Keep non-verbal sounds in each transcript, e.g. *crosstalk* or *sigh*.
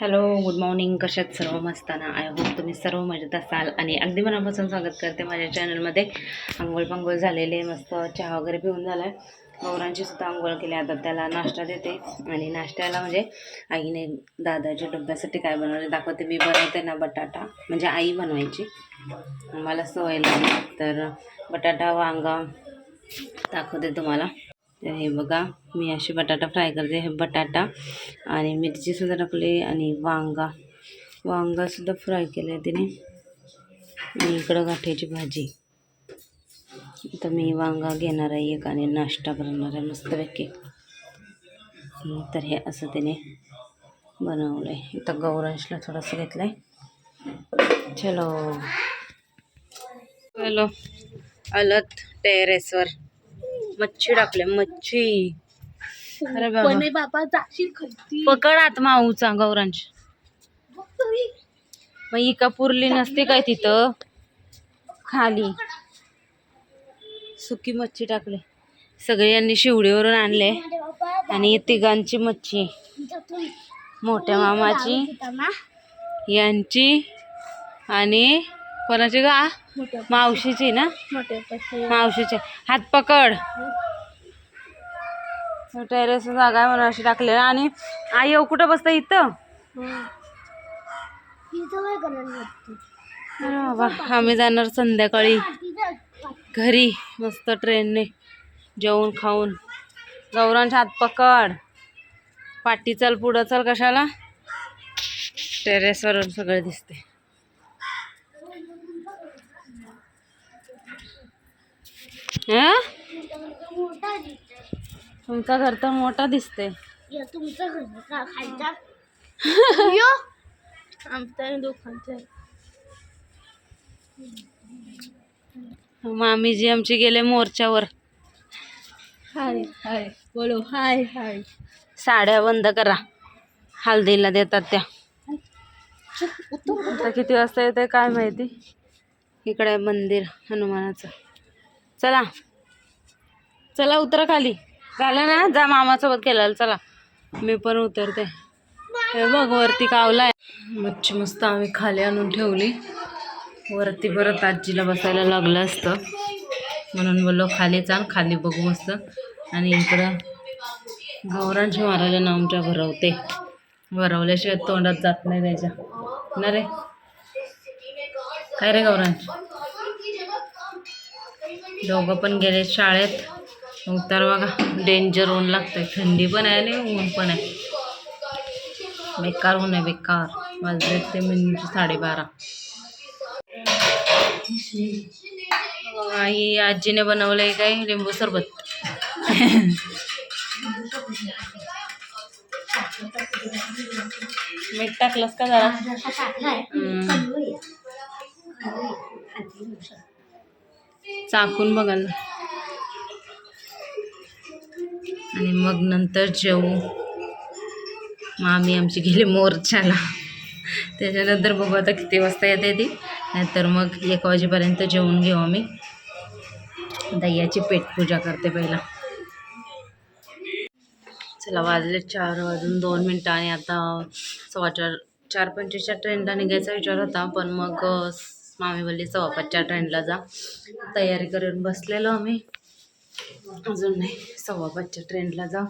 Hello good morning कशात सर्व मस्ताना I hope तुम्ही सर्व मजेत असाल. आणि अगदी मनापासून स्वागत करते माझ्या चॅनलमध्ये आंघोळ पांघोळ झालेले मस्त चहा वगैरे पिऊन झाला आहे गौरांची सुद्धा आंघोळ केली. आता त्याला नाश्ता देते. आणि नाश्त्याला म्हणजे आईने दादाच्या डब्यासाठी काय बनवले दाखवते. मी बनवते ना बटाटा. म्हणजे आई बनवायची. मला सवय लागली. तर बटाटा वांगा दाखवते तुम्हाला. तर हे बघा मी असे बटाटा फ्राय करते. हे बटाटा आणि मिरचीसुद्धा टाकली आणि वांगा. वांगासुद्धा फ्राय केलं आहे तिने. आणि इकडं गाठ्याची भाजी. तर मी वांगा घेणार आहे एक आणि नाश्ता करणार आहे मस्तपैकी. तर हे असं तिने बनवलं आहे इथं गौरांशला थोडंसं घेतलं आहे चलो. हॅलो अलत टेरेसवर मच्छी टाकले मच्छी. अरे बाबा. बाबा जाशील पकड आत माऊचा गौरांश. मग इका पुरली नसते काय तिथं? खाली. सुकी मच्छी टाकले. सगळे यांनी शिवडीवरून आणले. आणि तिघांची मच्छी. मोठ्या मामाची. यांची आणि कोणाची गा मावशीची ना? मावशीचे. हात पकड. टेरेस जागा आहे म्हणून अशी टाकले. आणि आई येऊ कुठं बसता? इथं? बाबा आम्ही जाणार संध्याकाळी. घरी. मस्त ट्रेनने. जेवून खाऊन. गौरांच्या हात पकड. पाठी चल पुढं चल कशाला? टेरेसवरून सगळं दिसते तुमचा घर तर मोठा दिसते तुमचं घर *laughs* मामीजी आमची गेले मोर्चावर. हाय हाय. बोलो हाय हाय. साड्या बंद करा. हल्दीला देतात त्या. आता किती वाजता येते काय माहिती? इकडे मंदिर हनुमानाचं. चला. चला उतरा खाली. झालं ना? जा मामासोबत केलं चला. मी पण उतरते. हे बघ वरती कावलाय. मच्छी मस्त आम्ही खाली आणून ठेवली. वरती परत आजीला बसायला लागलं असतं. म्हणून बोललो खाली चाल खाली बघू मस्त. आणि इकडं गौरांशी महाराजांना आमच्या भरवते. भरवल्याशिवाय तोंडात जात नाही त्याच्या. ना रे? काय रे गौरांश? दोघं पण गेले शाळेत. उतर बघा डेंजर ऊन लागतंय. थंडी पण आहे आणि ऊन पण आहे. बेकार ऊन आहे बेकार. वाजले ते म्हणजे साडेबारा. आई आजीने बनवलंय काय? लिंबू सरबत. मीठ टाकलंस का जरा? चाकून बघाल. आणि मग नंतर जेवू. मामी आमची गेली मोर्चाला. त्याच्यानंतर बघू आता किती वाजता येते ती. नाहीतर मग एक वाजेपर्यंत जेवून घेऊ आम्ही. दह्याची पेटपूजा करते पहिला. चला वाजले चार वाजून दोन मिनटं आणि आता सव्वा चार चार पंचवीसच्या ट्रेनला निघायचा विचार होता पण मग मामी बोलली सव्वा पाचच्या ट्रेनला जा. तयारी करून बसलेलो आम्ही. अजून नाही सव्वा पाचच्या ट्रेनला जा.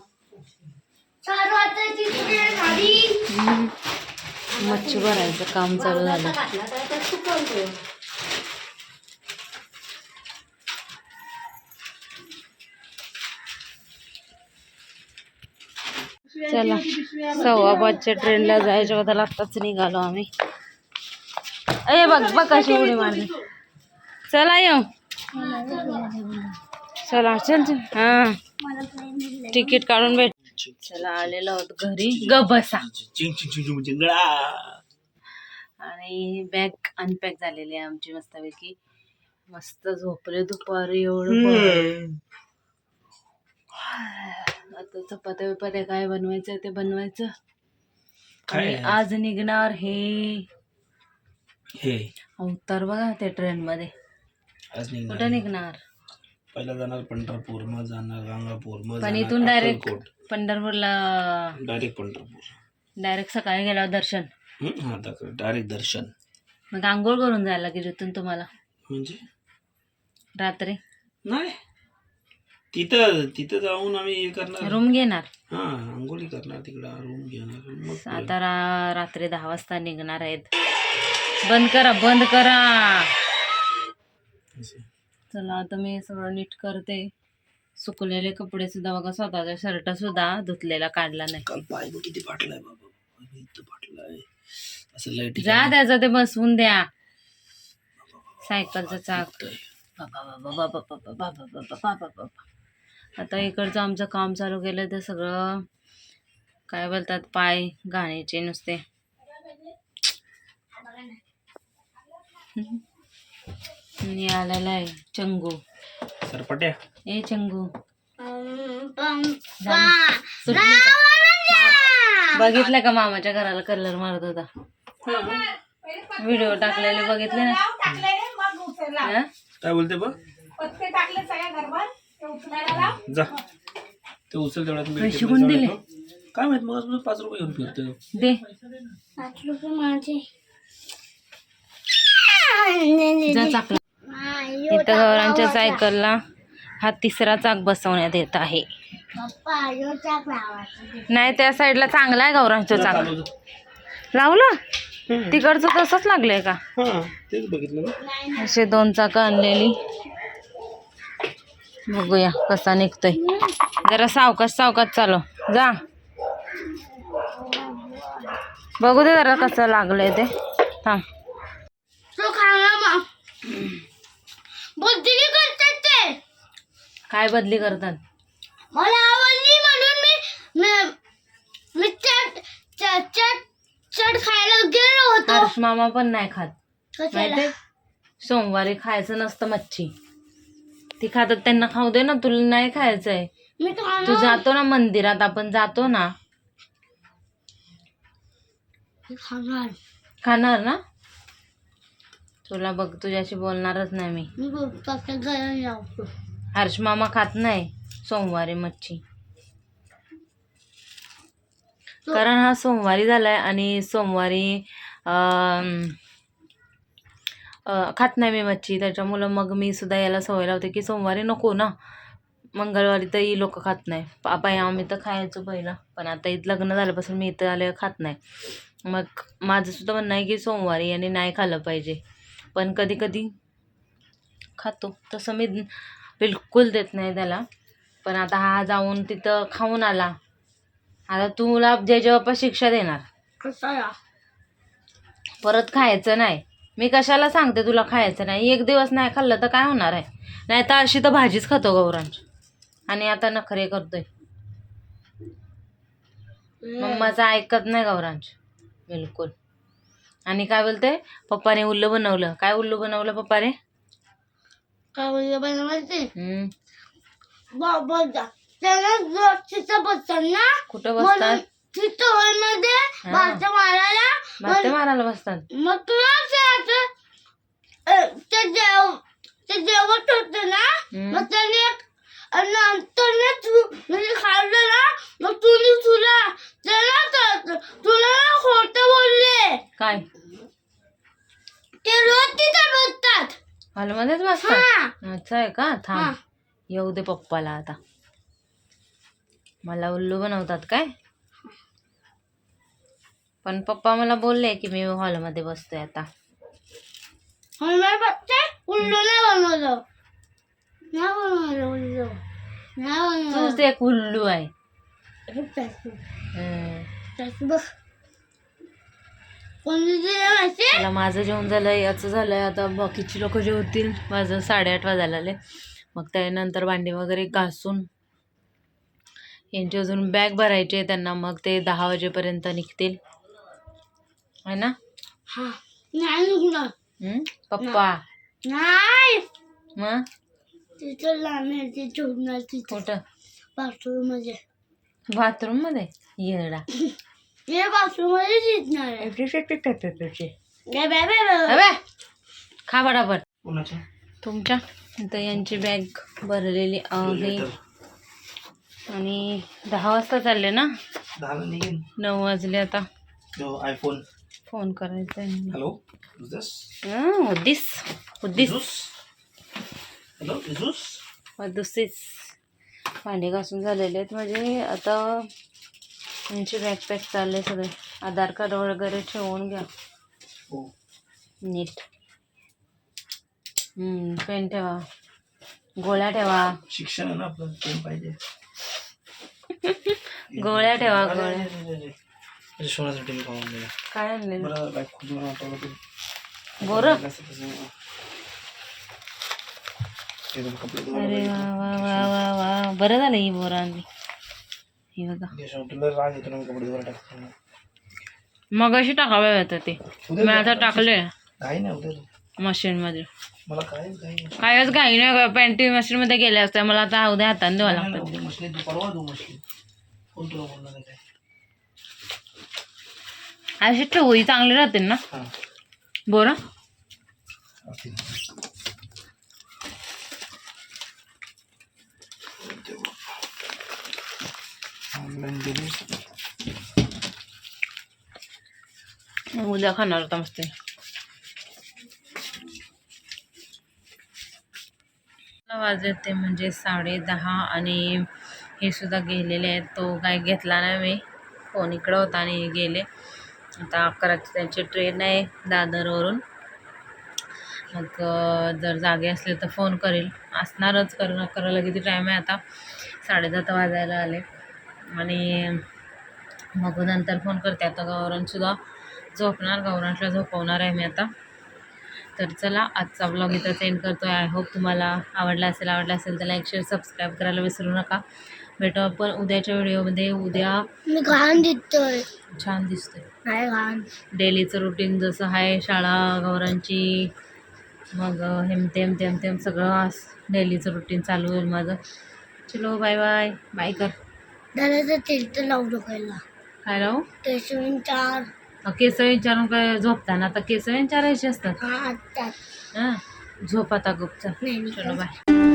मच्छी भरायचं काम चालू झालं. चला सव्वा पाचच्या ट्रेनला जायच्या होता आत्ताच निघालो आम्ही. अरे बघ बघ कशी उडी मारली. चला येऊ. चला चल चल. हां. तिकीट काढून भेट. चला आलेलो आहोत घरी. ग बसा. आणि बॅग अनपॅक झालेली आहे आमची मस्तपैकी. मस्त झोपले दुपारी एवढं. आता चपात्या बिपात्या काय बनवायचं ते बनवायचं. आणि आज निघणार हे हे. अवतार बघा त्या ट्रेन मध्ये आज निघणार कुठं निघणार? पहिला जाणार पंढरपूर मग जाणार गंगापूर मग पण इथून डायरेक्ट पंढरपूरला डायरेक्ट पंढरपूर. डायरेक्ट सकाळी गेल्यावर दर्शन. हं? डायरेक्ट दर्शन. मग आंघोळ करून जायला लागेल इथून तुम्हाला. म्हणजे? रात्री. नाही. तिथं तिथं जाऊन आम्ही हे करणार. रूम घेणार. हा आंघोळी करणार तिकडं रूम घेणार. मग. आता रा रात्री दहा वाजता निघणार आहेत. बंद करा बंद करा. चला आता मी सगळं नीट करते. सुकलेले कपडे सुद्धा बघा स्वतःचा शर्ट सुद्धा धुतलेला काढला नाही. काल पाय बघ किती फाटलाय बाबा. पाय इथं फाटलाय. असं लाइट जा त्याचं ते बसवून द्या. सायकलचं चाक. बाबा बाबा बाबा बाबा बाबा बाबा बाबा बाबा. आता इकडचं आमचं काम चालू केलं तर सगळं काय बोलतात पाय घाणीचे नुसते. आलेला आहे चंगू. सरपट्या. ए चंगू? बघितलं का मामाच्या घराला कलर मारत होता? व्हिडिओ टाकलेले बघितले ना? हा? काय बोलते बघ? जा. ते उचल तेवढ्यात पैसे जाऊन दिले? काय माहीत मग पाच रुपये घेऊन फिरतो दे. पाच रुपये माझे. जा चाकला. इथं गौरांच्या सायकलला हा तिसरा चाक बसवण्यात येत आहे. पप्पा यो चाक लावायचा नाही त्या साईडला चांगला आहे गौरांचं चाक. चालू. लावलं. तिकडचं तसंच लागलंय का? हा तेच बघितलं ना. असे दोन चाक आणलेली. बघूया कसा निघतोय. जरा सावकाश सावकाश चालव. जा. बघू दे जरा कसं लागलंय ते. थांब तो खाना मग बुद्धी करतात ते. काय बदली करतात? मला आवडली म्हणून मी मी- चट चट चट चट खायला गेलो होतो. हर्ष मामा पण नाही खात. कशाला? सोमवारी खायचं नसतं मच्छी. ती खातात त्यांना खाऊ दे ना तुला नाही खायचंय. मी तू खाणार. जातो ना मंदिरात आपण जातो ना. मी खाणार. खाणार ना? तुला बघ तुझ्याशी बोलणारच नाही मी. मी पप्पाच्या घरी जाऊ हर्ष मामा खात नाही सोमवारी मच्छी. कारण हा सोमवारी झालाय आणि सोमवारी अं, अं, खात नाही मी मच्छी. त्याच्यामुळं मग मी सुद्धा याला सवय लावते की सोमवारी नको ना. मंगळवारी तर ही लोक खात नाही. पापा आम्ही तर खायचो पहिला. पण आता इथं लग्न झाल्यापासून मी इथं आले खात नाही. मग माझं सुद्धा म्हणणं आहे की सोमवारी याने नाही खाल्लं पाहिजे. पण कधी कधी खातो. तसं मी बिलकुल देत नाही त्याला. पण आता हा जाऊन तिथं खाऊन आला. आता तुला जे बाप्पा शिक्षा देणार. परत खायचं नाही. मी कशाला सांगते तुला खायचं नाही? एक दिवस नाही खाल्लं तर काय होणार आहे? नाही तर अशी तर भाजीच खातो गौरांश आणि आता नखरे करतोय. मम्माचं ऐकत नाही गौरांश बिलकुल. आणि काय बोलते? पप्पाने उल्लू बनवलं. काय उल्लू बनवलं पप्पाने? काय बनवायचे तिथं बसतात ना कुठं बसतात? तिथं हॉलमध्ये. भात मारायला भाते मारायला बसतात. मग तुला ते जेव ते जेवत होतं ना. मग त्याने एक अन् नंतर ना तू म्हणजे खाल्लं ना मग तुला तुला त्याला. तुला ना खोटं बोलले. काय? ते रोज तिथं बसतात. हॉलमध्येच बसतात? हा. अच्छा आहे का. थांब. येऊ दे पप्पाला आता. मला उल्लू बनवतात काय? पण पप्पा मला बोलले की मी हॉलमध्ये बसतोय आता. हनुमान बघते उल्लू नाही बनवलं नाही बनवलं उल्लू नाही तूच एक उल्लू आहे माझं जेवण झालं याचं झालंय आता बाकीची लोक जेवतील माझं साडेआठ वाजायला आले मग त्यानंतर भांडी वगैरे घासून. यांची अजून बॅग भरायची त्यांना. मग ते दहा वाजेपर्यंत निघतील. आहे ना? हा. हम्म? पप्पा. नाही. मग? तिथं लांब ते झोपणार तिथं. कुठं? बाथरूममध्ये. बाथरूममध्ये? येडा. *laughs* ते बाथरूममध्ये शिजणार आहे. Bye bye bye. अबे, खा कोणाच्या? तुमच्या? इथं यांची बॅग भरलेली आहे. आणि दहा वाजता चालले ना? नऊ वाजले आता. जो आयफोन फोन करायचा आहे. हॅलो हं, उद्दिस. उद्दिस. हॅलो इजूस? दुसरीच भांडे घासून झालेले आहेत. म्हणजे आता त्यांची बॅकपॅक चालले सगळे. आधार कार्ड वगैरे ठेवून घ्या. हो. नीट. पेन ठेवा. गोळ्या ठेवा. शिक्षण आपलं पेन पाहिजे. *laughs* गोळ्या ठेवा गोळ्या. काय आणलेलं? बरं बाईक खूप मला वाटलं होतं. बोरं कसं कसं ते दोन कपडे धुवायला अरे. वा वा वा वा वा. बरं झालं ही बोर आणली. ही बघा. मग अशी टाकावे होतं ते. मी आता टाकले. काही नाही. कायच घाई नाही पॅन्टी मशीनमध्ये गेले असते मला आता उद्या हाताने द्यावं लागतं. अशी ठेवू. चांगली राहते ना? हां. बोरा? असतील. दिली उद्या खाणार होता मस्त. वाजले ते म्हणजे साडे दहा आणि हे सुद्धा गेलेले आहेत. तो काय घेतला नाही मी. फोन इकडं होता आणि गेले. आता अकराची त्यांची ट्रेन आहे दादरवरून. मग जर जागे असले तर फोन करेल. असणारच कारण अकराला किती टाईम आहे आता? साडेदहा तर वाजायला आले. आणि मग नंतर फोन करते आता गौरांसुद्धा झोपणार गौरांशला झोपवणार आहे मी आता. तर चला आजचा ब्लॉग इथं सेंड करतो आहे आय होप तुम्हाला आवडला असेल आवडला असेल तर लाईक शेअर सबस्क्राईब करायला विसरू नका. भेटू आपण उद्याच्या व्हिडिओमध्ये उद्या मी घाण दिसतोय. छान दिसतोय. घाण. डेलीचं रुटीन जसं आहे शाळा गौरांची मग हेम तेम तेम तेम सगळं डेलीचं रुटीन चालू होईल माझं. चलो बाय बाय बाय कर. त्याला तेल तर लावू नकायला काय राहू केशवीन चार केस विचारून काय झोपताना? आता केस विचारायचे असतात. हा आत्ताच हां? झोप आता नाही चलो बाय